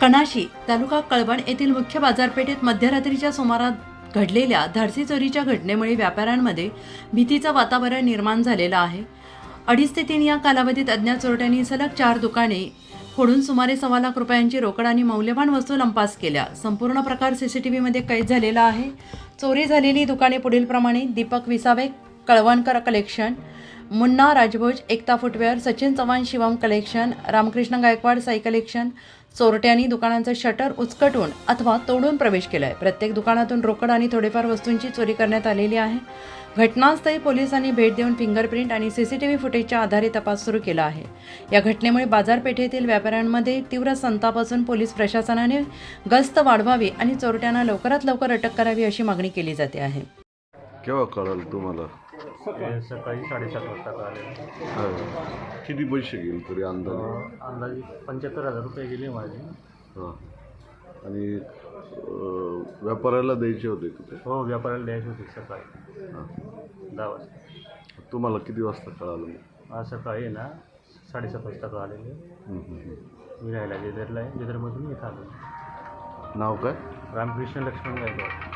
कणाशी तालुका कळवण येथील मुख्य बाजारपेठेत मध्यरात्रीच्या सुमारात घडलेल्या धाडसी चोरीच्या घटनेमुळे व्यापाऱ्यांमध्ये भीतीचं वातावरण निर्माण झालेलं आहे. अडीच ते तीन या कालावधीत अज्ञात चोरट्यांनी सलग चार दुकाने फोडून सुमारे सव्वा लाख रुपयांची रोकड आणि मौल्यवान वस्तू लंपास केल्या. संपूर्ण प्रकार सीसीटीव्हीमध्ये कैद झालेला आहे. चोरी झालेली दुकाने पुढीलप्रमाणे Deepak Visave Kalwankar collection Munna Rajbhoj Ekta footwear Sachin Chavan Shivam collection Ramkrishna Gaikwad Sai collection चोरट्यांनी दुकानांचं शटर उचकटून अथवा तोडून प्रवेश केलाय. प्रत्येक दुकानातून रोकड आणि थोडेफार वस्तूंची चोरी करण्यात आलेली आहे. घटनास्थळी पोलिसांनी भेट देऊन फिंगरप्रिंट आणि सीसीटीव्ही फुटेजच्या आधारे तपास सुरू केला आहे. या घटनेमुळे बाजारपेठेतील व्यापाऱ्यांमध्ये तीव्र संताप असून पोलीस प्रशासनाने गस्त वाढवावी आणि चोरट्यांना लवकरात लवकर अटक करावी अशी मागणी केली जाते आहे. केव्हा कळाल तुम्हाला? हे सकाळी साडेसात वाजता कळाले. हा. किती पैसे गेले तरी अंदाजे? अंदाजे पंच्याहत्तर हजार रुपये गेले माझे. हां. आणि अं, व्यापाऱ्याला द्यायचे होते तिथे हो व्यापाऱ्याला द्यायचे होते सकाळी. हां. दहा वाजता. तुम्हाला किती वाजता कळालं मग? आज सकाळी ना साडेसात वाजता कळालेले. हं, हं, हं. मी राहायला जेदरला आहे जेदरमधून इथं आलो. नाव काय? रामकृष्ण लक्ष्मण गायकवाड.